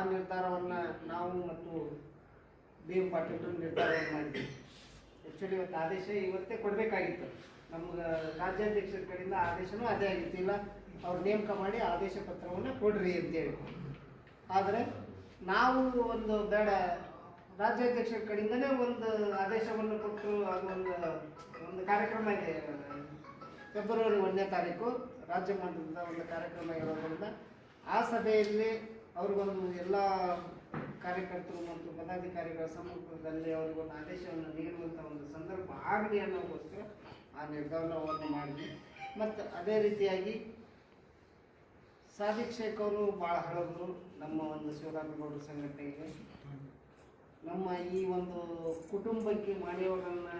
ಆ ನಿರ್ಧಾರವನ್ನು ನಾವು ಮತ್ತು ಬಿ ಎಂ ಪಾಟೀಲ್ ನಿರ್ಧಾರವನ್ನು ಮಾಡಿದ್ವಿ. ಆ್ಯಕ್ಚುಲಿ ಇವತ್ತು ಆದೇಶ ಇವತ್ತೇ ಕೊಡಬೇಕಾಗಿತ್ತು. ನಮ್ಗೆ ರಾಜ್ಯಾಧ್ಯಕ್ಷರ ಕಡೆಯಿಂದ ಆದೇಶನೂ ಅದೇ ಆಗಿತ್ತು. ಇಲ್ಲ, ಅವ್ರು ನೇಮಕ ಮಾಡಿ ಆದೇಶ ಪತ್ರವನ್ನು ಕೊಡ್ರಿ ಅಂತೇಳಿ. ಆದರೆ ನಾವು ಒಂದು ಬೇಡ, ರಾಜ್ಯಾಧ್ಯಕ್ಷರ ಕಡೆಯಿಂದನೇ ಒಂದು ಆದೇಶವನ್ನು ಕೊಟ್ಟು ಅದೊಂದು ಒಂದು ಕಾರ್ಯಕ್ರಮ ಇದೆ. ಫೆಬ್ರವರಿ ಒಂದನೇ ತಾರೀಕು ರಾಜ್ಯ ಮಟ್ಟದ ಒಂದು ಕಾರ್ಯಕ್ರಮ ಇರೋದ್ರಿಂದ ಆ ಸಭೆಯಲ್ಲಿ ಅವ್ರಿಗೊಂದು ಎಲ್ಲ ಕಾರ್ಯಕರ್ತರು ಮತ್ತು ಪದಾಧಿಕಾರಿಗಳ ಸಮ್ಮುಖದಲ್ಲಿ ಅವ್ರಿಗೊಂದು ಆದೇಶವನ್ನು ನೀಡುವಂಥ ಒಂದು ಸಂದರ್ಭ ಆಗಲಿ ಅನ್ನೋದಕ್ಕೋಸ್ಕರ ಆ ನಿರ್ಧಾರವನ್ನು ಮಾಡಿದ್ವಿ. ಮತ್ತು ಅದೇ ರೀತಿಯಾಗಿ ಸಾದಿಕ್ ಶೇಖ್ ಅವರು ಭಾಳ ಹಳಬರು, ನಮ್ಮ ಒಂದು ಶಿವರಾಮೇಗೌಡರ ಸಂಘಟನೆಗೆ ನಮ್ಮ ಈ ಒಂದು ಕುಟುಂಬಕ್ಕೆ ಮಾಡಿಯವರನ್ನ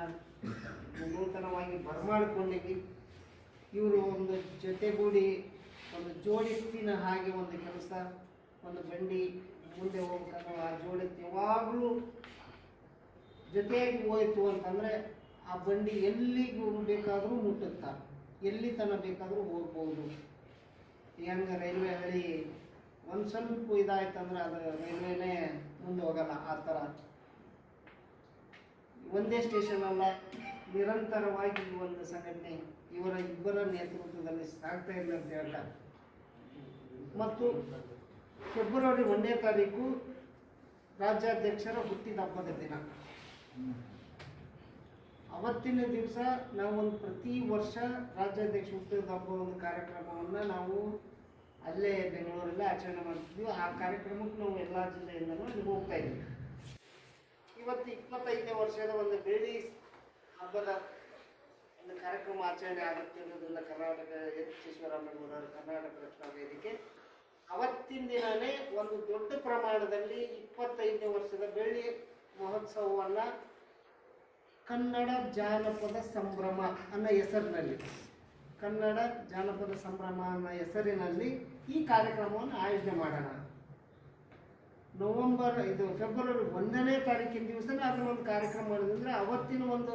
ನೂತನವಾಗಿ ಬರಮಾಡಿಕೊಂಡಿವಿ ಇವರು ಒಂದು ಜೊತೆಗೂಡಿ ಒಂದು ಜೋಡಿಸ್ತಿನ ಹಾಗೆ ಒಂದು ಕೆಲಸ ಒಂದು ಬಂಡಿ ಮುಂದೆ ಹೋಗ್ಬೇಕಂದ್ರೆ ಆ ಜೋಡಿ ಯಾವಾಗಲೂ ಜೊತೆಯಾಗಿ ಹೋಯ್ತು ಅಂತಂದರೆ ಆ ಬಂಡಿ ಎಲ್ಲಿಗೂ ಬೇಕಾದರೂ ಮುಟ್ಟುತ್ತಾ? ಎಲ್ಲಿ ತನಕ ಬೇಕಾದರೂ ಹೋಗ್ಬೋದು. ಹೆಂಗೆ ರೈಲ್ವೆ ಹಳಿ ಒಂದು ಸ್ವಲ್ಪ ಇದಾಯ್ತಂದ್ರೆ ಅದು ರೈಲ್ವೆನೇ ಮುಂದೆ ಹೋಗಲ್ಲ ಆ ಥರ ಒಂದೇ ಸ್ಟೇಷನ್ ಅಲ್ಲ, ನಿರಂತರವಾಗಿ ಒಂದು ಸಂಘಟನೆ ಇವರ ಇಬ್ಬರ ನೇತೃತ್ವದಲ್ಲಿ ಸಾಗ್ತಾ ಇಲ್ಲ ಅಂತ ಹೇಳ್ತಾರೆ. ಮತ್ತು ಫೆಬ್ರವರಿ ಒಂದನೇ ತಾರೀಕು ರಾಜ್ಯಾಧ್ಯಕ್ಷರ ಹುಟ್ಟಿದ ಹಬ್ಬದ ದಿನ. ಅವತ್ತಿನ ದಿವಸ ನಾವೊಂದು ಪ್ರತಿ ವರ್ಷ ರಾಜ್ಯಾಧ್ಯಕ್ಷ ಹುಟ್ಟಿದ ಹಬ್ಬ ಒಂದು ಕಾರ್ಯಕ್ರಮವನ್ನು ನಾವು ಅಲ್ಲೇ ಬೆಂಗಳೂರಲ್ಲೇ ಆಚರಣೆ ಮಾಡ್ತಿದ್ವಿ. ಆ ಕಾರ್ಯಕ್ರಮಕ್ಕೆ ನಾವು ಎಲ್ಲ ಜಿಲ್ಲೆಯಿಂದಲೂ ಅಲ್ಲಿ ಹೋಗ್ತಾ ಇದ್ವಿ. ಇವತ್ತು ಇಪ್ಪತ್ತೈದನೇ ವರ್ಷದ ಒಂದು ಬೆಳ್ಳಿ ಹಬ್ಬದ ಒಂದು ಕಾರ್ಯಕ್ರಮ ಆಚರಣೆ ಆಗುತ್ತೆ ಆಗುತ್ತಿರುವುದಿಲ್ಲ ಕರ್ನಾಟಕ ಎಚ್ ಈಶ್ವರಪ್ಪನವರ ಕರ್ನಾಟಕ ರಕ್ಷಣಾ ವೇದಿಕೆ ಅವತ್ತಿನ ದಿನವೇ ಒಂದು ದೊಡ್ಡ ಪ್ರಮಾಣದಲ್ಲಿ ಇಪ್ಪತ್ತೈದನೇ ವರ್ಷದ ಬೆಳ್ಳಿ ಮಹೋತ್ಸವವನ್ನು ಕನ್ನಡ ಜಾನಪದ ಸಂಭ್ರಮ ಅನ್ನೋ ಹೆಸರಿನಲ್ಲಿ, ಕನ್ನಡ ಜಾನಪದ ಸಂಭ್ರಮ ಅನ್ನೋ ಹೆಸರಿನಲ್ಲಿ ಈ ಕಾರ್ಯಕ್ರಮವನ್ನು ಆಯೋಜನೆ ಮಾಡೋಣ. ನವೆಂಬರ್, ಇದು ಫೆಬ್ರವರಿ ಒಂದನೇ ತಾರೀಕಿನ ದಿವಸನೇ ಅದನ್ನ ಒಂದು ಕಾರ್ಯಕ್ರಮ ಮಾಡೋದಂದ್ರೆ ಅವತ್ತಿನ ಒಂದು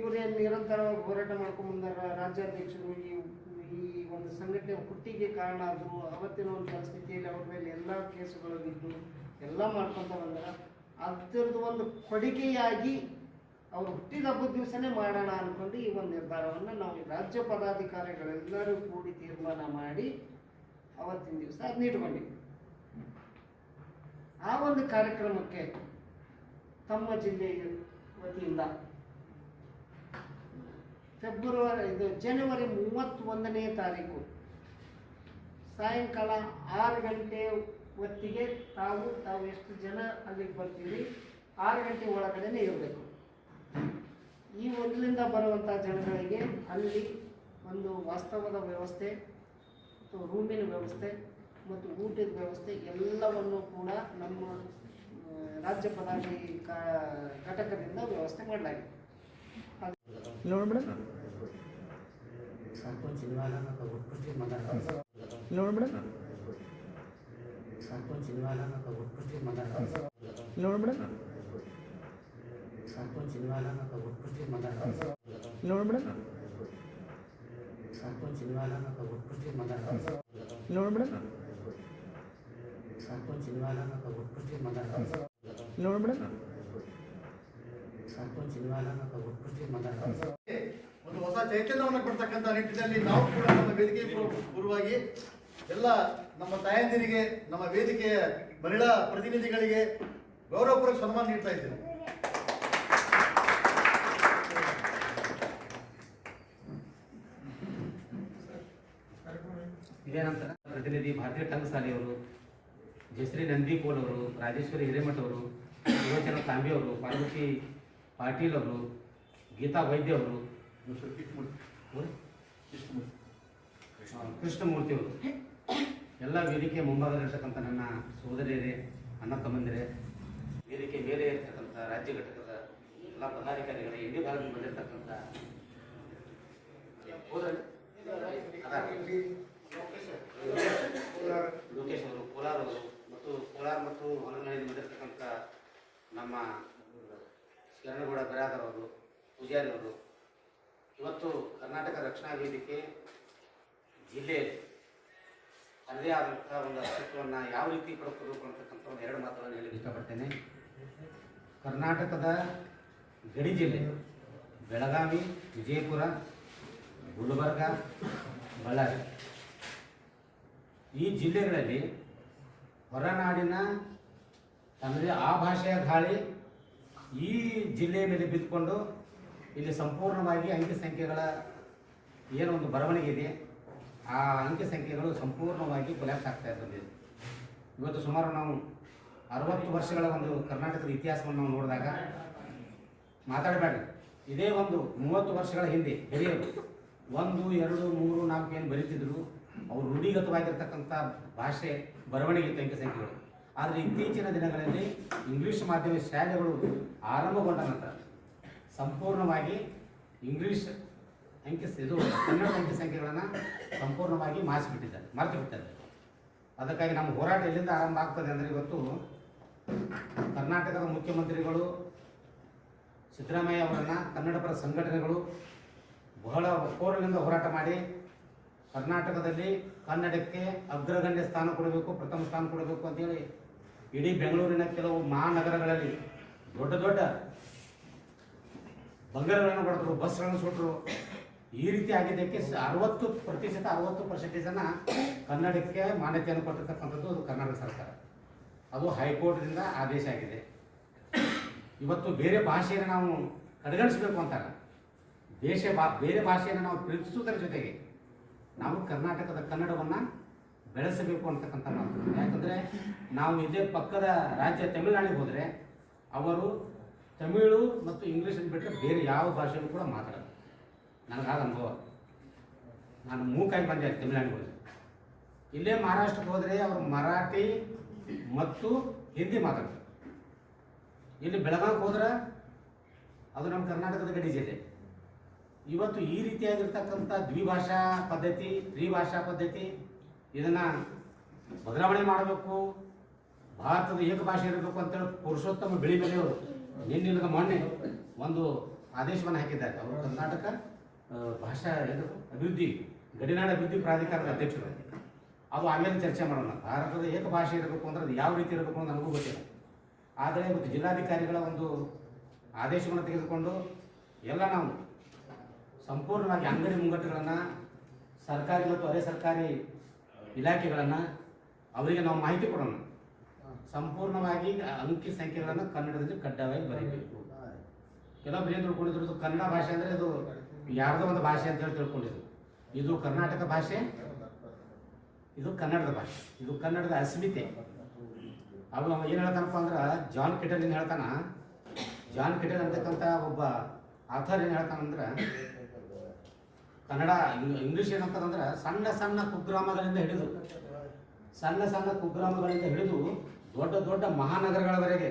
ಇವರೇನು ನಿರಂತರವಾಗಿ ಹೋರಾಟ ಮಾಡ್ಕೊಂಡು ಬಂದಾರ ರಾಜ್ಯಾಧ್ಯಕ್ಷರು, ಈ ಒಂದು ಸಂಘಟನೆ ಹುಟ್ಟಿಗೆ ಕಾರಣ ಆದರು ಅವತ್ತಿನ ಒಂದು ಪರಿಸ್ಥಿತಿಯಲ್ಲಿ ಅವ್ರ ಮೇಲೆ ಎಲ್ಲ ಕೇಸುಗಳು ಬಿದ್ದು ಎಲ್ಲ ಮಾಡ್ಕೊತ ಬಂದಾರ ಅದರದ್ದು ಒಂದು ಕೊಡುಗೆಯಾಗಿ ಅವ್ರು ಹುಟ್ಟಿದ ಹಬ್ಬದ ದಿವಸನೇ ಮಾಡೋಣ ಅನ್ಕೊಂಡು ಈ ಒಂದು ನಿರ್ಧಾರವನ್ನು ನಾವು ರಾಜ್ಯ ಪದಾಧಿಕಾರಿಗಳೆಲ್ಲರೂ ಕೂಡಿ ತೀರ್ಮಾನ ಮಾಡಿ ಅವತ್ತಿನ ದಿವಸ ಅದನ್ನ ಇಟ್ಕೊಂಡಿದ್ವಿ. ಆ ಒಂದು ಕಾರ್ಯಕ್ರಮಕ್ಕೆ ತಮ್ಮ ಜಿಲ್ಲೆಯ ವತಿಯಿಂದ ಫೆಬ್ರವರಿ ಇದು ಜನವರಿ ಮೂವತ್ತೊಂದನೇ ತಾರೀಕು. ಸಾಯಂಕಾಲ ಆರು ಗಂಟೆ ಹೊತ್ತಿಗೆ ತಾವು ತಾವು ಎಷ್ಟು ಜನ ಅಲ್ಲಿಗೆ ಬರ್ತೀವಿ ಆರು ಗಂಟೆ ಒಳಗಡೆನೇ ಇರಬೇಕು. ಈ ಮೊದಲಿಂದ ಬರುವಂಥ ಜನಗಳಿಗೆ ಅಲ್ಲಿ ಒಂದು ವಾಸ್ತವದ ವ್ಯವಸ್ಥೆ, ಮತ್ತು ರೂಮಿನ ವ್ಯವಸ್ಥೆ, ಮತ್ತು ಊಟದ ವ್ಯವಸ್ಥೆ ಎಲ್ಲವನ್ನು ಕೂಡ ನಮ್ಮ ರಾಜ್ಯ ಪದಾಧಿ ಕಾ- ಘಟಕದಿಂದ ವ್ಯವಸ್ಥೆ ಮಾಡಲಾಗಿದೆ. ನೋಡಿ ಮೇಡಮ್. ನೋಡಿ ಮೇಡಮ್. ನೋಡಿ ಮೇಡಮ್. ನೋಡಿ ಮೇಡಮ್. ನೋಡಿ ಮೇಡಮ್. ನೋಡಿ ಮೇಡಮ್. ಸಂತೋಷ್ ಅಂತ ಒಂದು ಹೊಸ ಚೈತನ್ಯವನ್ನು ಕೊಡ್ತಕ್ಕಂಥ ನಿಟ್ಟಿನಲ್ಲಿ ನಾವು ಕೂಡ ನಮ್ಮ ವೇದಿಕೆ ಪೂರ್ವವಾಗಿ ಎಲ್ಲ ನಮ್ಮ ತಾಯಂದಿರಿಗೆ ನಮ್ಮ ವೇದಿಕೆಯ ಮಹಿಳಾ ಪ್ರತಿನಿಧಿಗಳಿಗೆ ಗೌರವಪೂರ್ವಕ ಸನ್ಮಾನ ನೀಡ್ತಾ ಇದ್ದೇವೆ ಇದೇ ನಂತರ ಪ್ರತಿನಿಧಿ ಭಾರತೀಯ ಟಂಗಸಾಲಿಯವರು ಜಯಶ್ರೀ ನಂದಿಕೋಲ್ ಅವರು ರಾಜೇಶ್ವರಿ ಹಿರೇಮಠ ಅವರು ಸುಲೋಚನ ತಾಂಬಿ ಅವರು ಪಾರ್ವತಿ ಪಾಟೀಲ್ ಅವರು ಗೀತಾ ವೈದ್ಯ ಅವರು. ಕೃಷ್ಣಮೂರ್ತಿ. ಅವರು. ಎಲ್ಲ ವೇದಿಕೆ ಮುಂಭಾಗದಲ್ಲಿರ್ತಕ್ಕಂಥ ನನ್ನ ಸೋದರಿಯರೇ ಅಣ್ಣ ತಮ್ಮಂದಿರೇ ವೇದಿಕೆ ಮೇಲೆ ಇರ್ತಕ್ಕಂಥ ರಾಜ್ಯ ಘಟಕದ ಎಲ್ಲ ಪದಾಧಿಕಾರಿಗಳೇ ಇಡೀ ಭಾಗದಲ್ಲಿ ಬಂದಿರತಕ್ಕಂಥ. ಲೋಕೇಶ್ ಅವರು ಕೋಲಾರ ಅವರು ಮತ್ತು ಕೋಲಾರ ಮತ್ತು ಹೊರನಾಡಿನ ಬಂದಿರತಕ್ಕಂಥ ನಮ್ಮ ಅವರು ಪೂಜಾರಿ ಅವರು ಇವತ್ತು ಕರ್ನಾಟಕ ರಕ್ಷಣಾ ವೇದಿಕೆ ಜಿಲ್ಲೆಯಲ್ಲಿ ತನ್ನದೇ ಆದಂತಹ ಒಂದು ಅಸ್ತಿತ್ವವನ್ನು ಯಾವ ರೀತಿ ಪಡ್ಕೋಬೇಕು ಅಂತಕ್ಕಂಥ ಒಂದು ಎರಡು ಮಾತುಗಳನ್ನು ಹೇಳಲಿಕ್ಕೆ ಇಷ್ಟಪಡ್ತೇನೆ. ಕರ್ನಾಟಕದ ಗಡಿ ಜಿಲ್ಲೆ ಬೆಳಗಾವಿ, ವಿಜಯಪುರ, ಗುಲ್ಬರ್ಗ, ಬಳ್ಳಾರಿ ಈ ಜಿಲ್ಲೆಗಳಲ್ಲಿ ಹೊರನಾಡಿನ ತನ್ನದೇ ಆ ಭಾಷೆಯ ಗಾಳಿ ಈ ಜಿಲ್ಲೆಯ ಮೇಲೆ ಬಿದ್ದುಕೊಂಡು ಇಲ್ಲಿ ಸಂಪೂರ್ಣವಾಗಿ ಅಂಕಿ ಸಂಖ್ಯೆಗಳ ಏನು ಒಂದು ಬರವಣಿಗೆ ಇದೆ. ಆ ಅಂಕಿ ಸಂಖ್ಯೆಗಳು ಸಂಪೂರ್ಣವಾಗಿ ಕೊಲ್ಯಾಪ್ಸ್ ಆಗ್ತಾ ಇದ್ದಂತೆ ಇವತ್ತು ಸುಮಾರು ನಾವು ಅರವತ್ತು ವರ್ಷಗಳ ಒಂದು ಕರ್ನಾಟಕದ ಇತಿಹಾಸವನ್ನು ನಾವು ನೋಡಿದಾಗ ಮಾತಾಡಬೇಡ್ರಿ. ಇದೇ ಒಂದು ಮೂವತ್ತು ವರ್ಷಗಳ ಹಿಂದೆ ಹಿರಿಯರು ಒಂದು, ಎರಡು, ಮೂರು, ನಾಲ್ಕು ಏನು ಬರೀತಿದ್ರು, ಅವರು ರೂಢಿಗತವಾಗಿರ್ತಕ್ಕಂಥ ಭಾಷೆ ಬರವಣಿಗೆ ಇತ್ತು ಅಂಕಿ ಸಂಖ್ಯೆಗಳು. ಆದರೆ ಇತ್ತೀಚಿನ ದಿನಗಳಲ್ಲಿ ಇಂಗ್ಲಿಷ್ ಮಾಧ್ಯಮ ಶಾಲೆಗಳು ಆರಂಭಗೊಂಡ ನಂತರ ಸಂಪೂರ್ಣವಾಗಿ ಇಂಗ್ಲಿಷ್ ಅಂಕಿ ಇದು ಕನ್ನಡ ಅಂಕಿ ಸಂಖ್ಯೆಗಳನ್ನು ಸಂಪೂರ್ಣವಾಗಿ ಮಾಸಿಬಿಟ್ಟಿದ್ದಾರೆ ಮರೆತು ಬಿಟ್ಟಿದ್ದಾರೆ ಅದಕ್ಕಾಗಿ ನಮ್ಮ ಹೋರಾಟ ಎಲ್ಲಿಂದ ಆರಂಭ ಆಗ್ತದೆ ಅಂದರೆ ಇವತ್ತು ಕರ್ನಾಟಕದ ಮುಖ್ಯಮಂತ್ರಿಗಳು, ಸಿದ್ದರಾಮಯ್ಯ ಅವರನ್ನು ಕನ್ನಡಪರ ಸಂಘಟನೆಗಳು ಬಹಳ ಕೋರಿನಿಂದ ಹೋರಾಟ ಮಾಡಿ ಕರ್ನಾಟಕದಲ್ಲಿ ಕನ್ನಡಕ್ಕೆ ಅಗ್ರಗಣ್ಯ ಸ್ಥಾನ ಕೊಡಬೇಕು, ಪ್ರಥಮ ಸ್ಥಾನ ಕೊಡಬೇಕು ಅಂತೇಳಿ ಇಡೀ ಬೆಂಗಳೂರಿನ ಕೆಲವು ಮಹಾನಗರಗಳಲ್ಲಿ ದೊಡ್ಡ ದೊಡ್ಡ ಬಂಗಾರಗಳನ್ನು ಹೊಡೆದ್ರು, ಬಸ್ಗಳನ್ನು ಸುಟ್ಟರು ಈ ರೀತಿ ಆಗಿದ್ದಕ್ಕೆ ಅರವತ್ತು ಪ್ರತಿಶತ, ಅರವತ್ತು ಪರ್ಸೆಂಟೇಜನ್ನು ಕನ್ನಡಕ್ಕೆ ಮಾನ್ಯತೆಯನ್ನು ಕೊಟ್ಟಿರ್ತಕ್ಕಂಥದ್ದು ಅದು ಕರ್ನಾಟಕ ಸರ್ಕಾರ. ಅದು ಹೈಕೋರ್ಟ್ನಿಂದ ಆದೇಶ ಆಗಿದೆ. ಇವತ್ತು ಬೇರೆ ಭಾಷೆಯನ್ನು ನಾವು ಕಡೆಗಣಿಸಬೇಕು ಅಂತಾರೆ ದೇಶ ಬೇರೆ ಭಾಷೆಯನ್ನು ನಾವು ಪ್ರೀತಿಸುವುದರ ಜೊತೆಗೆ ನಾವು ಕರ್ನಾಟಕದ ಕನ್ನಡವನ್ನು ಬೆಳೆಸಬೇಕು ಅಂತಕ್ಕಂಥ ಮಾತು ಯಾಕಂದರೆ ನಾವು ಇದೇ ಪಕ್ಕದ ರಾಜ್ಯ ತಮಿಳುನಾಡಿಗೆ ಹೋದರೆ ಅವರು ತಮಿಳು ಮತ್ತು ಇಂಗ್ಲೀಷನ್ನು ಬಿಟ್ಟರೆ ಬೇರೆ ಯಾವ ಭಾಷೆಯನ್ನು ಕೂಡ ಮಾತಾಡೋದು ನನಗಾದ ಅನುಭವ. ನಾನು ಮೂಕಾಯಿ ಬಂದೆ ತಮಿಳುನಾಡಿಗೆ ಹೋದರೆ. ಇಲ್ಲೇ ಮಹಾರಾಷ್ಟ್ರಕ್ಕೆ ಹೋದರೆ ಅವರು ಮರಾಠಿ ಮತ್ತು ಹಿಂದಿ ಮಾತಾಡ್ತಾರೆ. ಇಲ್ಲಿ ಬೆಳಗಾವಿಗೆ ಹೋದ್ರೆ ಅದು ನಮ್ಮ ಕರ್ನಾಟಕದ ಗಡಿ ಜಿಲ್ಲೆ. ಇವತ್ತು ಈ ರೀತಿಯಾಗಿರ್ತಕ್ಕಂಥ ದ್ವಿಭಾಷಾ ಪದ್ಧತಿ, ತ್ರಿಭಾಷಾ ಪದ್ಧತಿ ಇದನ್ನ ಬದಲಾವಣೆ ಮಾಡಬೇಕು, ಭಾರತದ ಏಕಭಾಷೆ ಇರಬೇಕು ಅಂತೇಳಿ ಪುರುಷೋತ್ತಮ ಬಿಳಿ ಬೆಲೆಯವರು ನಿನ್ನಿಲ್ಲದ ಮೊನ್ನೆ ಒಂದು ಆದೇಶವನ್ನು ಹಾಕಿದ್ದಾರೆ. ಅವರು ಕರ್ನಾಟಕ ಭಾಷಾ ಅಭಿವೃದ್ಧಿ, ಗಡಿನಾಡ ಅಭಿವೃದ್ಧಿ ಪ್ರಾಧಿಕಾರದ ಅಧ್ಯಕ್ಷರು. ಅದು ಆಮೇಲೆ ಚರ್ಚೆ ಮಾಡೋಣ. ಭಾರತದ ಏಕಭಾಷೆ ಇರಬೇಕು ಅಂದ್ರೆ ಅದು ಯಾವ ರೀತಿ ಇರಬೇಕು ಅಂತ ನನಗೂ ಗೊತ್ತಿಲ್ಲ. ಆದರೆ ಇವತ್ತು ಜಿಲ್ಲಾಧಿಕಾರಿಗಳ ಒಂದು ಆದೇಶವನ್ನು ತೆಗೆದುಕೊಂಡು ಎಲ್ಲ ನಾವು ಸಂಪೂರ್ಣವಾಗಿ ಅಂಗಡಿ ಮುಂಗಟ್ಟುಗಳನ್ನು ಸರ್ಕಾರಿ ಮತ್ತು ಅರೆ ಸರ್ಕಾರಿ ಇಲಾಖೆಗಳನ್ನು ಅವರಿಗೆ ನಾವು ಮಾಹಿತಿ ಕೊಡೋಣ. ಸಂಪೂರ್ಣವಾಗಿ ಅಂಕಿ ಸಂಖ್ಯೆಗಳನ್ನು ಕನ್ನಡದಲ್ಲಿ ಕಡ್ಡಾಯವಾಗಿ ಬರೀಬೇಕು. ಕೆಲವೊಬ್ರು ಏನು ತಿಳ್ಕೊಂಡಿದ್ರು ಇದು ಕನ್ನಡ ಭಾಷೆ ಅಂದರೆ ಇದು ಯಾರ್ದೋ ಒಂದು ಭಾಷೆ ಅಂತ ಹೇಳಿ ತಿಳ್ಕೊಂಡಿದ್ರು. ಇದು ಕರ್ನಾಟಕ ಭಾಷೆ ಇದು ಕನ್ನಡದ ಭಾಷೆ ಇದು ಕನ್ನಡದ ಅಸ್ಮಿತೆ. ಅವ ಏನು ಹೇಳ್ತಾನಪ್ಪ ಅಂದ್ರೆ ಜಾನ್ ಕಿಟಲ್ ಏನು ಹೇಳ್ತಾನ? ಜಾನ್ ಕಿಟಲ್ ಅಂತಕ್ಕಂಥ ಒಬ್ಬ ಆಥರ್ ಏನು ಹೇಳ್ತಾನಂದ್ರೆ ಕನ್ನಡ ಇಂಗ್- ಇಂಗ್ಲಿಷ್ ಏನಂತಂದ್ರೆ ಸಣ್ಣ ಸಣ್ಣ ಕುಗ್ರಾಮಗಳಿಂದ ಹಿಡಿದು, ಸಣ್ಣ ಸಣ್ಣ ಕುಗ್ರಾಮಗಳಿಂದ ಹಿಡಿದು ದೊಡ್ಡ ದೊಡ್ಡ ಮಹಾನಗರಗಳವರೆಗೆ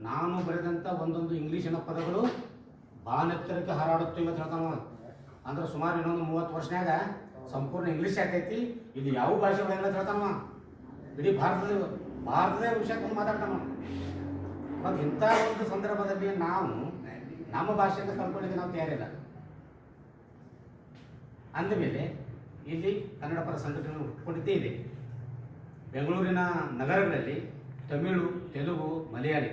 ನಾನು ಬರೆದಂಥ ಒಂದೊಂದು ಇಂಗ್ಲಿಷಿನ ಪದಗಳು ಬಾನೆತ್ತರಕ್ಕೆ ಹಾರಾಡುತ್ತಿಲ್ಲ ಅಂತ ಹೇಳ್ತಾನ ಅಂದ್ರೆ ಸುಮಾರು ಇನ್ನೊಂದು ಮೂವತ್ತು ವರ್ಷನ್ಯಾಗ ಸಂಪೂರ್ಣ ಇಂಗ್ಲಿಷ್ ಆಕೈತಿ ಇದು ಯಾವ ಭಾಷೆ ಒಳಗೆ ಅಂತ ಹೇಳ್ತಾನವ ಇಡೀ ಭಾರತದ ಭಾರತದ ವಿಷಯಕ್ಕೆ ಮಾತಾಡ್ತಾನ. ಮತ್ತು ಇಂಥ ಒಂದು ಸಂದರ್ಭದಲ್ಲಿ ನಾವು ನಮ್ಮ ಭಾಷೆಯನ್ನು ಕಲ್ಕೊಳ್ಳಿಕ್ಕೆ ನಾವು ತಯಾರಿಲ್ಲ. ಅಂದಮೇಲೆ ಇಲ್ಲಿ ಕನ್ನಡ ಪರ ಸಂಘಟನೆ ಹುಟ್ಟುಕೊಂಡಿದ್ದೇ ಇದೆ ಬೆಂಗಳೂರಿನ ನಗರಗಳಲ್ಲಿ ತಮಿಳು, ತೆಲುಗು, ಮಲಯಾಳಿ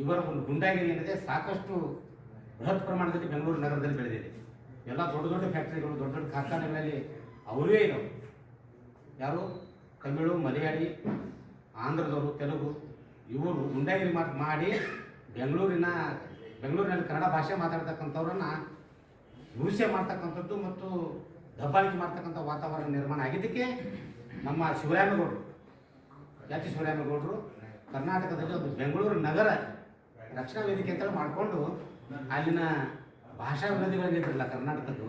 ಇವರ ಒಂದು ಗುಂಡಾಗಿರಿ ಏನಿದೆ ಸಾಕಷ್ಟು ಬೃಹತ್ ಪ್ರಮಾಣದಲ್ಲಿ ಬೆಂಗಳೂರು ನಗರದಲ್ಲಿ ಬೆಳೆದಿದೆ. ಎಲ್ಲ ದೊಡ್ಡ ದೊಡ್ಡ ಫ್ಯಾಕ್ಟ್ರಿಗಳು, ದೊಡ್ಡ ದೊಡ್ಡ ಕಾರ್ಖಾನೆಗಳಲ್ಲಿ ಅವರೇ ಇದ್ದಾವೆ ಯಾರು? ತಮಿಳು, ಮಲಯಾಳಿ, ಆಂಧ್ರದವರು, ತೆಲುಗು ಇವರು ಗುಂಡಾಗಿರಿ ಮಾಡಿ ಬೆಂಗಳೂರಿನ ಬೆಂಗಳೂರಿನಲ್ಲಿ ಕನ್ನಡ ಭಾಷೆ ಮಾತಾಡ್ತಕ್ಕಂಥವ್ರನ್ನ ಹಿಂಸೆ ಮಾಡ್ತಕ್ಕಂಥದ್ದು ಮತ್ತು ದಬ್ಬಾಳಿಕೆ ಮಾಡ್ತಕ್ಕಂಥ ವಾತಾವರಣ ನಿರ್ಮಾಣ ಆಗಿದ್ದಕ್ಕೆ ನಮ್ಮ ಶಿವರಾಮೇಗೌಡರು ಯಾಕೆ ಶಿವರಾಮೇಗೌಡರು ಕರ್ನಾಟಕದಲ್ಲಿ ಒಂದು ಬೆಂಗಳೂರು ನಗರ ರಕ್ಷಣಾ ವೇದಿಕೆ ಅಂತೇಳಿ ಮಾಡಿಕೊಂಡು ಅಲ್ಲಿನ ಭಾಷಾ ವಿರೋಧಿಗಳಿದ್ರಲ್ಲ ಕರ್ನಾಟಕದ್ದು,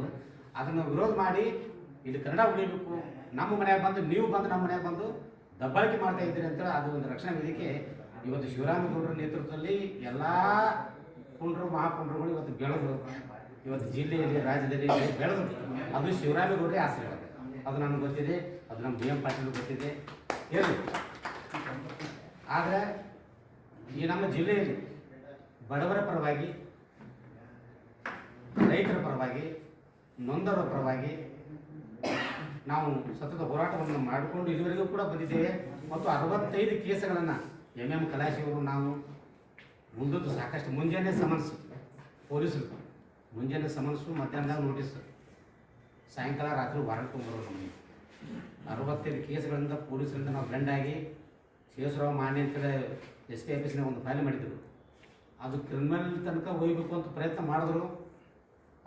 ಅದನ್ನು ವಿರೋಧ ಮಾಡಿ ಇಲ್ಲಿ ಕನ್ನಡ ಉಳಿಬೇಕು. ನಮ್ಮ ಮನೆಯಾಗ ಬಂದು ನೀವು ಬಂದು ನಮ್ಮ ಮನೆಯಾಗ ಬಂದು ದಬ್ಬಾಳಿಕೆ ಮಾಡ್ತಾ ಇದ್ದೀರಿ ಅಂತೇಳಿ ಅದು ಒಂದು ರಕ್ಷಣಾ ವೇದಿಕೆ. ಇವತ್ತು ಶಿವರಾಮೇಗೌಡರ ನೇತೃತ್ವದಲ್ಲಿ ಎಲ್ಲ ಪುಂಡ್ರು ಮಹಾಪುಂಡ್ರುಗಳು ಇವತ್ತು ಬೆಳೆದು ಇವತ್ತು ಜಿಲ್ಲೆಯಲ್ಲಿ ರಾಜ್ಯದಲ್ಲಿ ಬೆಳೆದು ಅದು ಶಿವರಾಮೇಗೌಡರೇ ಆಶೀರ್ವಾದ ಅದು ನನಗೆ ಗೊತ್ತಿದೆ, ಅದು ನಮ್ಮ ಬಿ ಎಂ ಪಾಟೀಲ್ ಗೊತ್ತಿದೆ. ಹೇಳಿ ಆದರೆ ಈ ನಮ್ಮ ಜಿಲ್ಲೆಯಲ್ಲಿ ಬಡವರ ಪರವಾಗಿ, ರೈತರ ಪರವಾಗಿ, ನೊಂದವರ ಪರವಾಗಿ ನಾವು ಸತತ ಹೋರಾಟವನ್ನು ಮಾಡಿಕೊಂಡು ಇದುವರೆಗೂ ಕೂಡ ಬಂದಿದ್ದೇವೆ. ಮತ್ತು ಅರವತ್ತೈದು ಕೇಸುಗಳನ್ನು ಎಂ ಎಂ ಕಲಾಶಿಯವರು ನಾವು ಮುಂದದ್ದು ಸಾಕಷ್ಟು ಮುಂಜಾನೆ ಸಮನ್ಸ್ ಪೊಲೀಸರು ಮುಂಜಾನೆ ಸಮನ್ಸು, ಮಧ್ಯಾಹ್ನದಾಗ ನೋಟಿಸ್ ಸಾಯಂಕಾಲ ರಾತ್ರಿ ವಾರಂಟ್ ತೊಗೊಂಡ್ರು ನಮಗೆ. ಅರವತ್ತೈದು ಕೇಸ್ಗಳಿಂದ ಪೊಲೀಸರಿಂದ ನಾವು ಬ್ಲೆಂಡ್ ಆಗಿ, ಕೇಸರಾವ್ ಮಾನ್ಯ ಅಂತೇಳಿ ಎಸ್ ಪಿ ಆಫೀಸ್ನ ಒಂದು ಫೈಲ್ ಮಾಡಿದ್ರು. ಅದು ಕ್ರಿಮಿನಲ್ ತನಕ ಹೋಗ್ಬೇಕು ಅಂತ ಪ್ರಯತ್ನ ಮಾಡಿದ್ರು.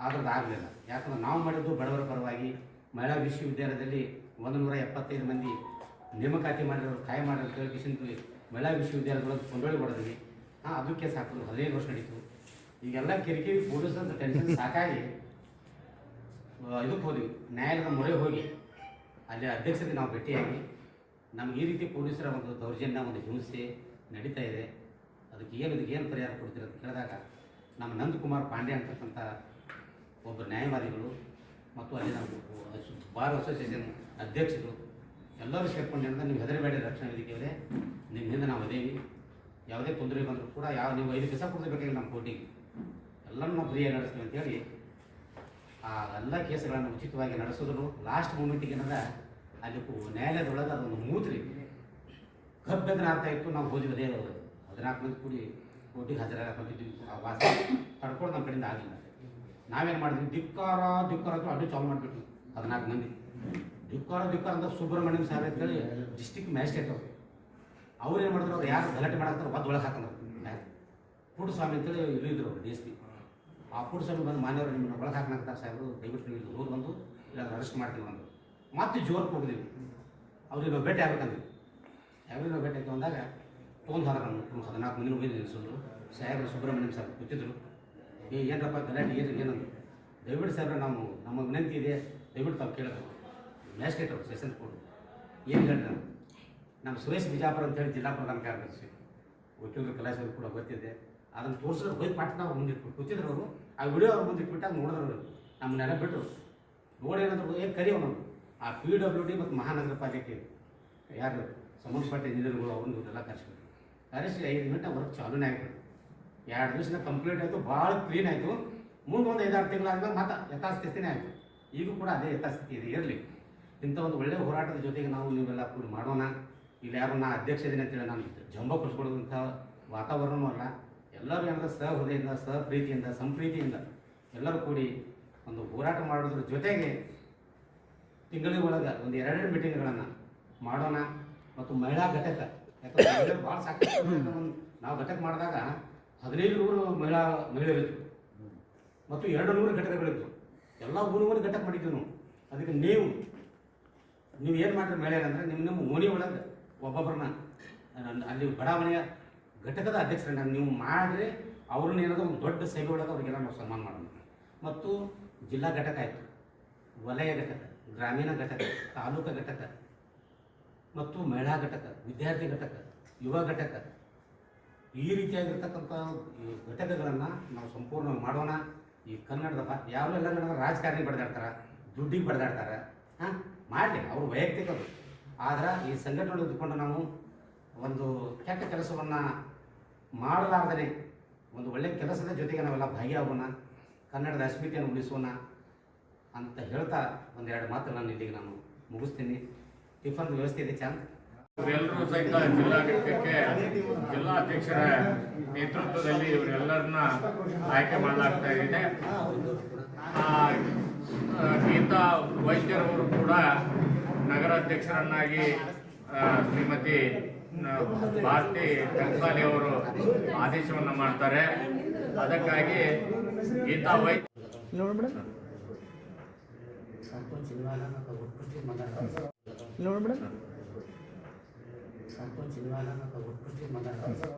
ಆದ್ರೆ ಆಗಲಿಲ್ಲ. ಯಾಕಂದ್ರೆ ನಾವು ಮಾಡಿದ್ದು ಬಡವರ ಪರವಾಗಿ ಮಹಿಳಾ ವಿಶ್ವವಿದ್ಯಾಲಯದಲ್ಲಿ ಒಂದು ನೂರ ಎಪ್ಪತ್ತೈದು ಮಂದಿ ನೇಮಕಾತಿ ಮಾಡಿರೋರು, ಕಾಯಿ ಮಾಡಿರೋ ಕೇಳಿಸಿಂದು ಮಹಿಳಾ ವಿಶ್ವವಿದ್ಯಾಲಯದೊಳಗೆ ಕೊಂಡೊಳಿ ಹೊಡೆದ್ವಿ ಹಾಂ ಹಾಕಿದ್ರು. ಹದಿನೈದು ವರ್ಷ ನಡೀತು. ಈಗೆಲ್ಲ ಕಿರಿಕಿರಿ ಪೊಲೀಸ್ ಅಂತ ಟೆನ್ಷನ್ ಸಾಕಾಗಿ ಇದಕ್ಕೆ ಹೋದ್ವಿ. ನ್ಯಾಯಾಲಯದ ಮೊರೆ ಹೋಗಿ, ಅಲ್ಲಿ ಅಧ್ಯಕ್ಷರಿಗೆ ನಾವು ಭೇಟಿಯಾಗಿ, ನಮ್ಗೆ ಈ ರೀತಿ ಪೊಲೀಸರ ಒಂದು ದೌರ್ಜನ್ಯ ಒಂದು ಹಿಂಸೆ ನಡೀತಾ ಇದೆ. ಅದಕ್ಕೆ ಏನು, ಇದಕ್ಕೆ ಏನು ಪರಿಹಾರ ಕೊಡ್ತೀರ ಅಂತ ಕೇಳಿದಾಗ, ನಮ್ಮ ನಂದಕುಮಾರ್ ಪಾಂಡೆ ಅಂತಕ್ಕಂಥ ಒಬ್ಬ ನ್ಯಾಯವಾದಿಗಳು ಮತ್ತು ಅಲ್ಲಿ ನಮ್ಮ ಬಾರ್ ಅಸೋಸಿಯೇಷನ್ ಅಧ್ಯಕ್ಷರು, ಎಲ್ಲರೂ ಸೇರ್ಕೊಂಡು ನೀವು ಹೆದರಬೇಡಿ ರಕ್ಷಣಾ ವೇದಿಕೆಯವರೇ ನಿಮ್ಮ ಹಿಂದೆ ನಾವು ಅದೇವಿ ಯಾವುದೇ ತೊಂದರೆ ಬಂದರೂ ಕೂಡ ಯಾವ, ನೀವು ಐದು ದಿವಸ ಕೊಡಬೇಕಾಗಿಲ್ಲ ನಮ್ಮ ಕೋರ್ಟಿಗೆ. ಎಲ್ಲರೂ ನಾವು ಫ್ರೀಯಾಗಿ ನಡೆಸ್ತೀವಿ ಅಂತೇಳಿ ಆ ಎಲ್ಲ ಕೇಸುಗಳನ್ನು ಉಚಿತವಾಗಿ ನಡೆಸಿದ್ರು. ಲಾಸ್ಟ್ ಮೂಮೆಂಟಿಗೆ ಏನದ? ಅಲ್ಲಿ ನ್ಯಾಯಾಲಯದೊಳಗೆ ಅದೊಂದು ಮೂತ್ರಿ ಕಬ್ಬೆದ್ರ ಅರ್ಥ ಇತ್ತು. ನಾವು ಹೋದ್ವಿ ಅದೇ ಹದಿನಾಲ್ಕು ಮಂದಿ ಕೂಡಿ ಕೋರ್ಟಿಗೆ ಹಾಜರಾಗ ಬಂದಿದ್ವಿ. ಆ ವಾಸ ತಡ್ಕೊಂಡು ನಮ್ಮ ಕಡೆಯಿಂದ ಆಗಿಲ್ಲ. ನಾವೇನು ಮಾಡಿದ್ವಿ? ಧಿಕ್ಕಾರ ಧಿಕ್ಕಾರ ಅಂತ ಅಡ್ಡಿ ಚಾಲು ಮಾಡಿಬಿಟ್ವಿ. ಹದಿನಾಲ್ಕು ಮಂದಿ. ಧಿಕ್ಕಾರ ಧಿಕ್ಕಾರ ಅಂತ ಸುಬ್ರಹ್ಮಣ್ಯಂ ಸಾಹೇಬ್ ಅಂತೇಳಿ ಡಿಸ್ಟಿಕ್ ಮ್ಯಾಜಿಸ್ಟ್ರೇಟ್ ಅವರು ಅವ್ರು. ಏನು ಮಾಡಿದ್ರು? ಅವ್ರು ಯಾರು ಗಲಾಟೆ ಮಾಡಾಕ್ತಾರೆ ಒದ್ದು ಒಳಗೆ ಹಾಕಂದ್ರು ಪುಟ್ಟು ಸ್ವಾಮಿ ಅಂತೇಳಿ ಇಲ್ಲಿ ಇದ್ರು ಅವರು ಡಿ ಎಸ್ ಪಿ ಆ ಪುಟ್ಟು ಸ್ವಾಮಿ ಬಂದು ಮಾನ್ಯವರು ನಿಮ್ಮನ್ನ ಒಳಗೆ ಹಾಕ್ನಾಗ್ತಾರೆ ಸಾಹೇಬರು, ದಯವಿಟ್ಟು ನೀವು ಹೋಗಿ ಬಂದು ಇಲ್ಲ ಅರೆಸ್ಟ್ ಮಾಡ್ತೀವಿ ಅಂದರು ಮತ್ತೆ ಜೋರು ಹೋಗಿದ್ವಿ ಅವ್ರಿಗೆ ಭೇಟಿ ಆಗ್ಬೇಕಂದ್ವಿ. ನಾವು ಭೇಟಿ ಆಯ್ತು ಅಂದಾಗ ತೊಗೊಂಡು ಹೋದ ನಮ್ಮ ಹದಿನಾಲ್ಕು ಮಂದಿ ಹೋಗಿ ನಿಲ್ಲಿಸಿದ್ರು ಸಾಹೇಬರು ಸುಬ್ರಹ್ಮಣ್ಯಂ ಸರ್ ಕೂತಿದ್ರು. ಏ ಏನಪ್ಪ ಗಲಾಟೆ ಏನು ಏನಂದ್ರು. ದಯವಿಟ್ಟು ಸಾಹೇಬ್ರೆ, ನಾವು ನಮ್ಮ ವಿನಂತಿ ಇದೆ. ದಯವಿಟ್ಟು ತಾವು ಕೇಳಬೇಕು. ಮ್ಯಾಜಿಸ್ಟ್ರೇಟ್ ಅವರು, ಸೆಷನ್ ಕೊಡು ಏನು ಹೇಳಿದ್ರು ನಮ್ಮ ಸುರೇಶ್ ಬಿಜಾಪುರ ಅಂತೇಳಿ ಜಿಲ್ಲಾ ಪ್ರಧಾನ ಕಾರ್ಯದರ್ಶಿ. ವಕೀಲರು ಕಲಾಶರು ಕೂಡ ಗೊತ್ತಿದೆ. ಅದನ್ನು ತೋರಿಸಿದ್ರೆ ಬೈಕ್ ಪಟ್ಟಣ ಮುಂದೆ ಇಟ್ಬಿಟ್ಟು ಕೂತಿದ್ರು ಅವರು ಆ ವಿಡಿಯೋ ಅವ್ರು ಮುಂದೆ ಇಟ್ಬಿಟ್ಟಾಗ ನೋಡಿದ್ರು ಅವರು ನಮ್ಮನ್ನೆಲ್ಲ ಬಿಟ್ಟರು ನೋಡಿ ಏನಂದ್ರು ಏನು ಕರಿ ಅವನು. ಆ ಪಿ ಡಬ್ಲ್ಯೂ ಡಿ ಮತ್ತು ಮಹಾನಗರ ಪಾಲಿಕೆ ಯಾರು ಸಂಬಂಧಪಟ್ಟ ಇಂಜಿನಿಯರ್ಗಳು ಅವ್ರನ್ನ ಇವರೆಲ್ಲ ಕರೆಸ್ಬಿಟ್ಟು ಕರೆಸಿ ಐದು ಗಂಟೆ ವರ್ಕ್ ಚಾಲೂನೇ ಆಗಿಬಿಟ್ಟು ಎರಡು ದಿವಸ ಕಂಪ್ಲೀಟ್ ಆಯಿತು, ಭಾಳ ಕ್ಲೀನ್ ಆಯಿತು. ಮುಂದೆ ಒಂದು ಐದಾರು ತಿಂಗಳಾದ್ಮೇಲೆ ಮತ್ತೆ ಯಥಾಸ್ಥಿತಿನೇ ಆಯಿತು. ಈಗೂ ಕೂಡ ಅದೇ ಯಥಾಸ್ಥಿತಿ ಇದೆ, ಇರಲಿ. ಇಂಥ ಒಂದು ಒಳ್ಳೆಯ ಹೋರಾಟದ ಜೊತೆಗೆ ನಾವು ನೀವೆಲ್ಲ ಕೂಡಿ ಮಾಡೋಣ. ಇಲ್ಲಿ ಯಾರು ನಾ ಅಧ್ಯಕ್ಷ ಇದೀನಿ ಅಂತೇಳಿ ನಾನು ಜಂಬ ಕೊಡಿಸ್ಕೊಳ್ಳೋದಂಥ ವಾತಾವರಣವೂ ಅಲ್ಲ. ಎಲ್ಲರೂ ಏನಾದ್ರು ಸಹೃದಯದಿಂದ ಸಹಪ್ರೀತಿಯಿಂದ ಸಂಪ್ರೀತಿಯಿಂದ ಎಲ್ಲರೂ ಕೂಡಿ ಒಂದು ಹೋರಾಟ ಮಾಡೋದ್ರ ಜೊತೆಗೆ ತಿಂಗಳಿಗೆ ಒಳಗೆ ಒಂದು ಎರಡೆರಡು ಮೀಟಿಂಗ್ಗಳನ್ನು ಮಾಡೋಣ ಮತ್ತು ಮಹಿಳಾ ಘಟಕ. ಯಾಕಂದ್ರೆ ಭಾಳ ಸಾಕಷ್ಟು ನಾವು ಘಟಕ ಮಾಡಿದಾಗ ಹದಿನೈದು ನೂರು ಮಹಿಳಾ ಮಹಿಳೆಯರಿದ್ರು ಮತ್ತು ಎರಡು ನೂರು ಘಟಕಗಳಿದ್ರು ಎಲ್ಲ ಊರುಗಳು ಘಟಕ ಮಾಡಿದ್ದೀವಿ ನಾವು. ಅದಕ್ಕೆ ನೀವು ನೀವು ಏನು ಮಾಡಿದ್ರೆ ಮಹಿಳೆಯರಂದ್ರೆ ನಿಮ್ಮ ನಿಮ್ಮ ಓಣಿ ಒಳಗೆ ಒಬ್ಬೊಬ್ಬರನ್ನ ಅಲ್ಲಿ ಬಡಾವಣೆಯ ಘಟಕದ ಅಧ್ಯಕ್ಷರನ್ನ ನೀವು ಮಾಡಿದ್ರೆ ಅವ್ರನ್ನ ಏನಾದ್ರು ಒಂದು ದೊಡ್ಡ ಸೇವೆ ಒಳಗೆ ಅವರಿಗೆಲ್ಲ ನಾವು ಸನ್ಮಾನ ಮಾಡೋಣ ಮತ್ತು ಜಿಲ್ಲಾ ಘಟಕ ಆಯಿತು. ವಲಯ ಘಟಕ, ಗ್ರಾಮೀಣ ಘಟಕ, ತಾಲೂಕು ಘಟಕ, ಮತ್ತು ಮಹಿಳಾ ಘಟಕ, ವಿದ್ಯಾರ್ಥಿ ಘಟಕ, ಯುವ ಘಟಕ. ಈ ರೀತಿಯಾಗಿರ್ತಕ್ಕಂಥ ಘಟಕಗಳನ್ನು ನಾವು ಸಂಪೂರ್ಣ ಮಾಡೋಣ. ಈ ಕನ್ನಡದ ಭಾ ಯಾವ ಎಲ್ಲ ಕನ್ನಡ ರಾಜಕಾರಣಿ ಬಡ್ದಾಡ್ತಾರೆ, ದುಡ್ಡಿಗೆ ಬಡ್ದಾಡ್ತಾರೆ, ಹಾಂ, ಮಾಡಲಿ, ಅವರು ವೈಯಕ್ತಿಕ ಆದ್ರೆ ಈ ಸಂಘಟನೆ ಇದ್ದುಕೊಂಡು ನಾವು ಒಂದು ಕೆಟ್ಟ ಕೆಲಸವನ್ನು ಮಾಡಲಾರ್ದೇ ಒಂದು ಒಳ್ಳೆಯ ಕೆಲಸದ ಜೊತೆಗೆ ನಾವೆಲ್ಲ ಭಾಗಿಯಾಗೋಣ, ಕನ್ನಡದ ಅಸ್ಮಿತೆಯನ್ನು ಉಳಿಸೋಣ ಅಂತ ಹೇಳ್ತಾ ಒಂದೆರಡು ಮಾತು ನಾನು ಇಲ್ಲಿಗೆ ನಾನು ಮುಗಿಸ್ತೀನಿ. ಟಿಫನ್ ವ್ಯವಸ್ಥೆ ಇದೆ, ಚಂದ? ಎಲ್ಲರೂ ಸಹಿತ ಜಿಲ್ಲಾಡಳಿತಕ್ಕೆ ಜಿಲ್ಲಾಧ್ಯಕ್ಷರ ನೇತೃತ್ವದಲ್ಲಿ ಇವರೆಲ್ಲರನ್ನ ಆಯ್ಕೆ ಮಾಡಲಾಗ್ತಾ ಇದೆ. ಗೀತಾ ವೈದ್ಯರವರು ಕೂಡ ನಗರಾಧ್ಯಕ್ಷರನ್ನಾಗಿ ಶ್ರೀಮತಿ ಭಾರತಿ ಟಂಕಸಾಲಿ ಅವರು ಆದೇಶವನ್ನು ಮಾಡ್ತಾರೆ. ಅದಕ್ಕಾಗಿ ಗೀತಾ ವೈದ್ಯ ನೋಡಿ